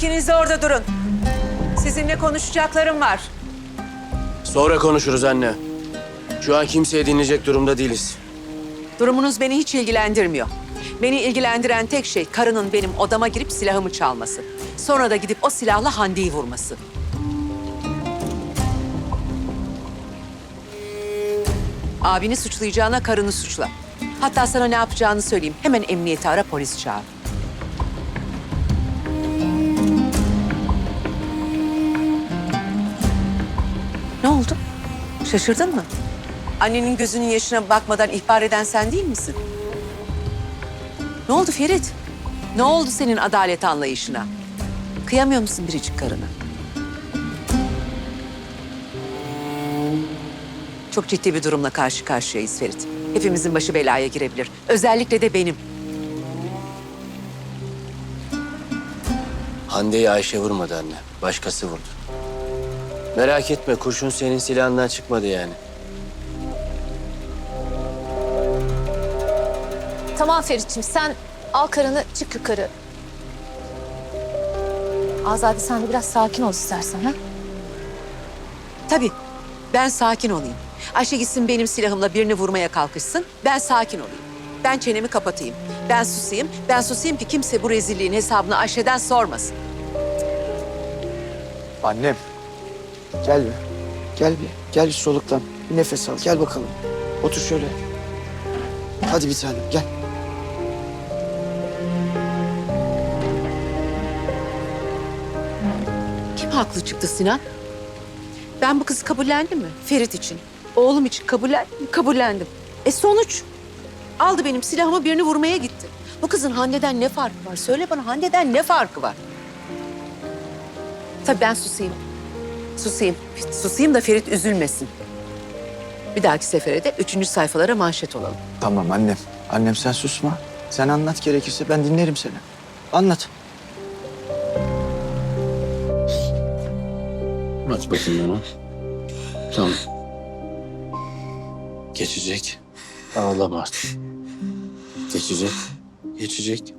İkiniz de orada durun. Sizinle konuşacaklarım var. Sonra konuşuruz anne. Şu an kimseye dinleyecek durumda değiliz. Durumunuz beni hiç ilgilendirmiyor. Beni ilgilendiren tek şey karının benim odama girip silahımı çalması. Sonra da gidip o silahla Hande'yi vurması. Abini suçlayacağına karını suçla. Hatta sana ne yapacağını söyleyeyim. Hemen emniyeti ara, polis çağır. Ne oldu? Şaşırdın mı? Annenin gözünün yaşına bakmadan ihbar eden sen değil misin? Ne oldu Ferit? Ne oldu senin adalet anlayışına? Kıyamıyor musun biricik karına? Çok ciddi bir durumla karşı karşıyayız Ferit. Hepimizin başı belaya girebilir. Özellikle de benim. Hande'yi Ayşe vurmadı anne. Başkası vurdu. Merak etme kurşun senin silahından çıkmadı yani. Tamam Ferit'ciğim sen al karını çık yukarı. Azade sen de biraz sakin ol istersen ha. Tabii. Ben sakin olayım. Ayşe gitsin benim silahımla birini vurmaya kalkışsın. Ben sakin olayım. Ben çenemi kapatayım. Ben susayım. Ben susayım ki kimse bu rezilliğin hesabını Ayşe'den sormasın. Annem. Gel bir. Gel bir. Gel bir soluklan. Bir nefes al. Gel bakalım. Otur şöyle. Hadi bir tanem gel. Kim haklı çıktı Sinan? Ben bu kızı kabullendim mi? Ferit için. Oğlum için kabullendim mi? Kabullendim. E sonuç? Aldı benim silahımı birini vurmaya gitti. Bu kızın Hande'den ne farkı var? Söyle bana Hande'den ne farkı var? Tabii ben susayım. Susayım. Susayım da Ferit üzülmesin. Bir dahaki sefere de üçüncü sayfalara manşet olalım. Tamam annem. Annem sen susma. Sen anlat gerekirse ben dinlerim seni. Anlat. Aç bakayım onu. Tamam. Geçecek. Ağlama artık. Geçecek. Geçecek.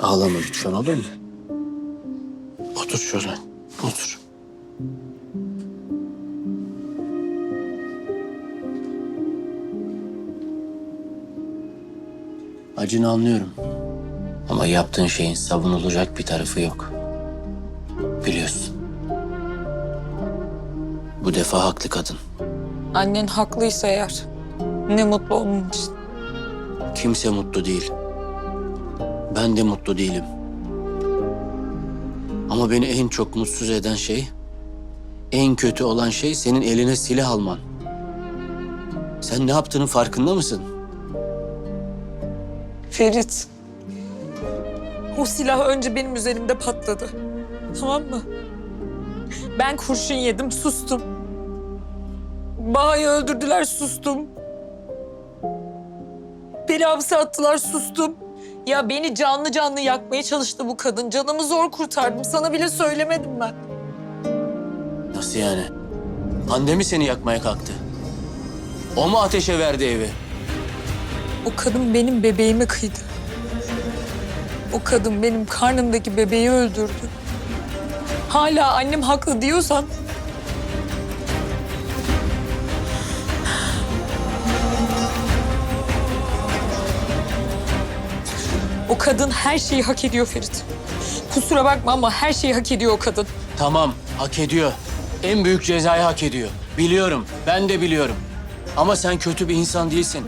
Ağlama lütfen olur mu? Otur şöyle. Otur. Acını anlıyorum. Ama yaptığın şeyin savunulacak bir tarafı yok. Biliyorsun. Bu defa haklı kadın. Annen haklıysa eğer ne mutlu onun için. Kimse mutlu değil. Ben de mutlu değilim. Ama beni en çok mutsuz eden şey, en kötü olan şey senin eline silah alman. Sen ne yaptığının farkında mısın? Ferit. O silah önce benim üzerimde patladı. Tamam mı? Ben kurşun yedim, sustum. Baha'yı öldürdüler, sustum. Beni hapse attılar, sustum. Ya beni canlı canlı yakmaya çalıştı bu kadın. Canımı zor kurtardım. Sana bile söylemedim ben. Nasıl yani? Hande mi seni yakmaya kalktı? O mu ateşe verdi evi? O kadın benim bebeğimi kıydı. O kadın benim karnımdaki bebeği öldürdü. Hala annem haklı diyorsan... O kadın her şeyi hak ediyor Ferit. Kusura bakma ama her şeyi hak ediyor o kadın. Tamam, hak ediyor. En büyük cezayı hak ediyor. Biliyorum, ben de biliyorum. Ama sen kötü bir insan değilsin.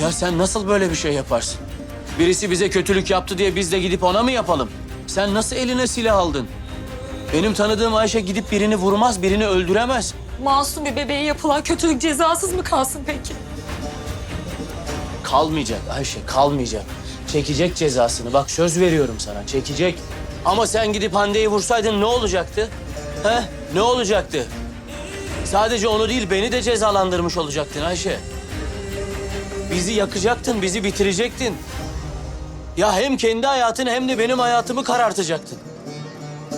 Ya sen nasıl böyle bir şey yaparsın? Birisi bize kötülük yaptı diye biz de gidip ona mı yapalım? Sen nasıl eline silah aldın? Benim tanıdığım Ayşe gidip birini vurmaz, birini öldüremez. Masum bir bebeğe yapılan kötülük cezasız mı kalsın peki? Kalmayacak Ayşe, kalmayacak. Çekecek cezasını. Bak söz veriyorum sana, çekecek. Ama sen gidip Hande'yi vursaydın ne olacaktı? He? Ne olacaktı? Sadece onu değil, beni de cezalandırmış olacaktın Ayşe. Bizi yakacaktın, bizi bitirecektin. Ya hem kendi hayatını hem de benim hayatımı karartacaktın.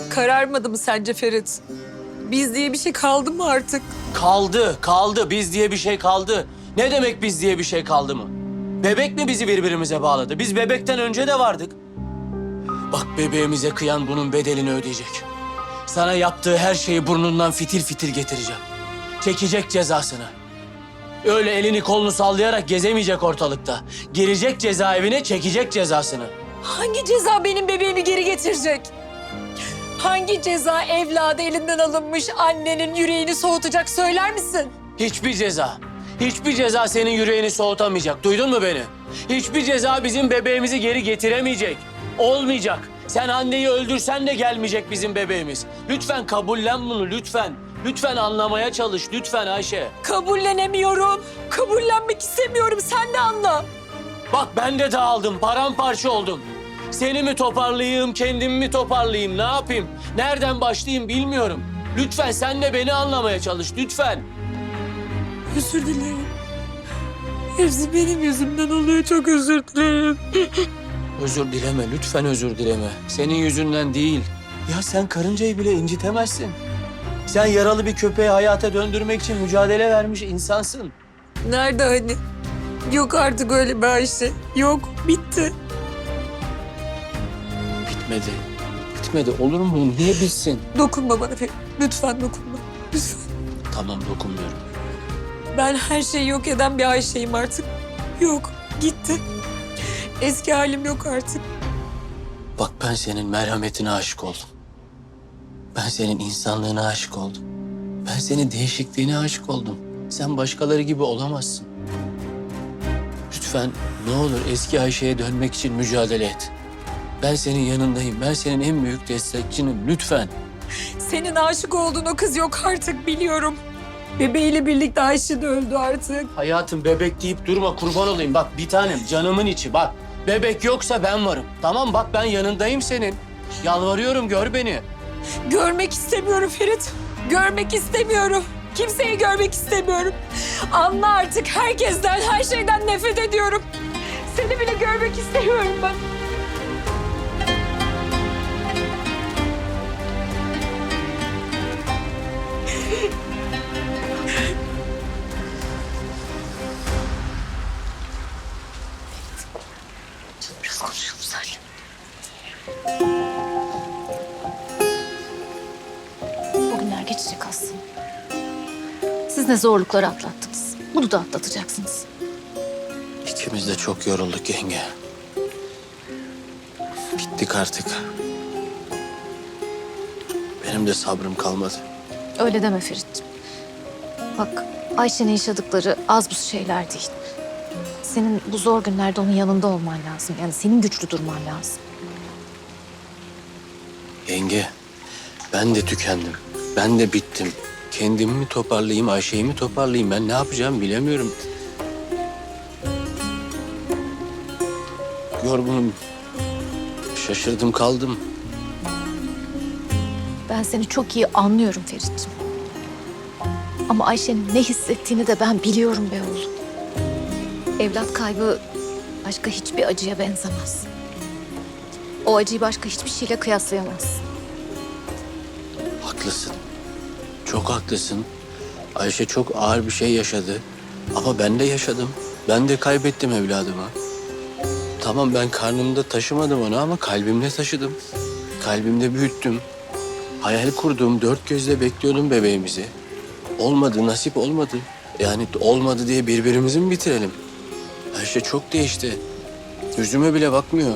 Kararmadı mı sence Ferit? Biz diye bir şey kaldı mı artık? Kaldı, kaldı. Biz diye bir şey kaldı. Ne demek biz diye bir şey kaldı mı? Bebek mi bizi birbirimize bağladı? Biz bebekten önce de vardık. Bak bebeğimize kıyan bunun bedelini ödeyecek. Sana yaptığı her şeyi burnundan fitil fitil getireceğim. Çekecek cezasını. Öyle elini kolunu sallayarak gezemeyecek ortalıkta. Girecek cezaevine çekecek cezasını. Hangi ceza benim bebeğimi geri getirecek? Hangi ceza evladı elinden alınmış annenin yüreğini soğutacak söyler misin? Hiçbir ceza, hiçbir ceza senin yüreğini soğutamayacak. Duydun mu beni? Hiçbir ceza bizim bebeğimizi geri getiremeyecek. Olmayacak. Sen anneyi öldürsen de gelmeyecek bizim bebeğimiz. Lütfen kabullen bunu lütfen. Lütfen anlamaya çalış lütfen Ayşe. Kabullenemiyorum. Kabullenmek istemiyorum. Sen de anla. Bak ben de dağıldım, paramparça oldum. Seni mi toparlayayım, kendimi mi toparlayayım, ne yapayım? Nereden başlayayım bilmiyorum. Lütfen sen de beni anlamaya çalış, lütfen. Özür dilerim. Hepsi benim yüzümden oluyor. Çok özür dilerim. Özür dileme, lütfen özür dileme. Senin yüzünden değil. Ya sen karıncayı bile incitemezsin. Sen yaralı bir köpeği hayata döndürmek için mücadele vermiş insansın. Nerede hani? Yok artık öyle bir Ayşe. Yok. Bitti. Bitmedi. Bitmedi. Olur mu? Niye bitsin? Dokunma bana Ferit. Lütfen dokunma. Lütfen. Tamam dokunmuyorum. Ben her şeyi yok eden bir Ayşe'yim artık. Yok. Gitti. Eski halim yok artık. Bak ben senin merhametine aşık oldum. Ben senin insanlığına aşık oldum. Ben senin değişikliğine aşık oldum. Sen başkaları gibi olamazsın. Lütfen ne olur eski Ayşe'ye dönmek için mücadele et. Ben senin yanındayım. Ben senin en büyük destekçinim. Lütfen. Senin aşık olduğun o kız yok artık biliyorum. Bebeğiyle birlikte Ayşe de öldü artık. Hayatım bebek deyip durma kurban olayım. Bak bir tanem canımın içi bak. Bebek yoksa ben varım. Tamam bak ben yanındayım senin. Yalvarıyorum gör beni. Görmek istemiyorum Ferit. Görmek istemiyorum. Kimseyi görmek istemiyorum. Anla artık herkesten, her şeyden nefret ediyorum. Seni bile görmek istemiyorum ben. Biraz konuşalım seninle. Geçecek aslında. Siz ne zorlukları atlattınız. Bunu da atlatacaksınız. İkimiz de çok yorulduk yenge. Bittik artık. Benim de sabrım kalmadı. Öyle deme Ferit'ciğim. Bak Ayşe'nin yaşadıkları az buz şeyler değil. Senin bu zor günlerde onun yanında olman lazım. Yani senin güçlü durman lazım. Yenge, ben de tükendim. Ben de bittim. Kendimi mi toparlayayım, Ayşe'yi mi toparlayayım? Ben ne yapacağım bilemiyorum. Yorgunum. Şaşırdım kaldım. Ben seni çok iyi anlıyorum Ferit'ciğim. Ama Ayşe'nin ne hissettiğini de ben biliyorum be oğlum. Evlat kaybı başka hiçbir acıya benzemez. O acıyı başka hiçbir şeyle kıyaslayamazsın. Haklısın. Çok haklısın. Ayşe çok ağır bir şey yaşadı. Ama ben de yaşadım. Ben de kaybettim evladımı. Tamam ben karnımda taşımadım onu ama kalbimde taşıdım. Kalbimde büyüttüm. Hayal kurduğum dört gözle bekliyordum bebeğimizi. Olmadı, nasip olmadı. Yani olmadı diye birbirimizi mi bitirelim? Ayşe çok değişti. Yüzüme bile bakmıyor.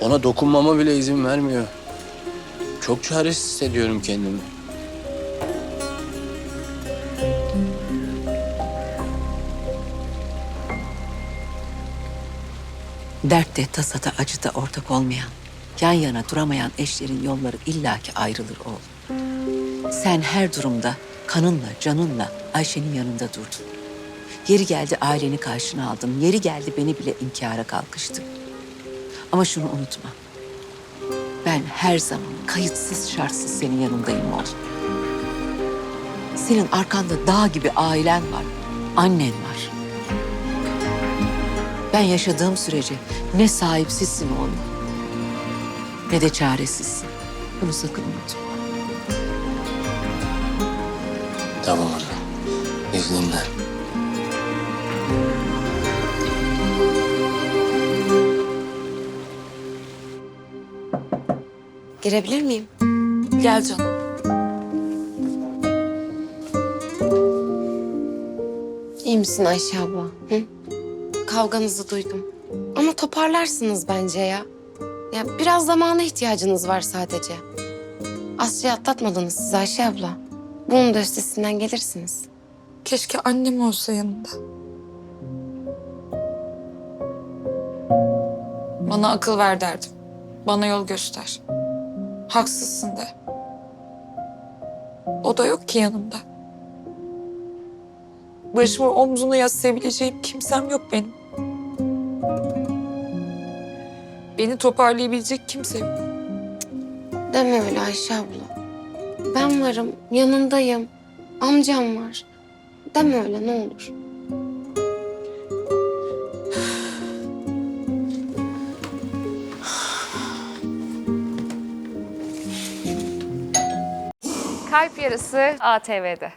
Ona dokunmama bile izin vermiyor. Çok çaresiz hissediyorum kendimi. Dertte, tasada, acıda ortak olmayan, yan yana duramayan eşlerin yolları illaki ayrılır oğlum. Sen her durumda kanınla, canınla Ayşe'nin yanında durdun. Yeri geldi aileni karşına aldın, yeri geldi beni bile inkara kalkıştın. Ama şunu unutma. Ben her zaman kayıtsız şartsız senin yanındayım oğlum. Senin arkanda dağ gibi ailen var, annen var. Ben yaşadığım sürece ne sahipsizsin oğlum, ne de çaresizsin. Bunu sakın unutma. Tamam anne. İzninle. Girebilir miyim? Gel canım. İyi misin Ayşe abla? Hı? Kavganızı duydum. Ama toparlarsınız bence ya. Ya biraz zamana ihtiyacınız var sadece. Aslı'yı atlatmadınız siz Ayşe abla. Bunun da üstesinden gelirsiniz. Keşke annem olsa yanında. Bana akıl ver derdim. Bana yol göster. Haksızsın de. O da yok ki yanımda. Başımı omzuna yaslayabileceğim kimsem yok benim. Beni toparlayabilecek kimse yok. Deme öyle Ayşe abla. Ben varım, yanındayım. Amcam var. Deme öyle ne olur. Kalp Yarısı ATV'de.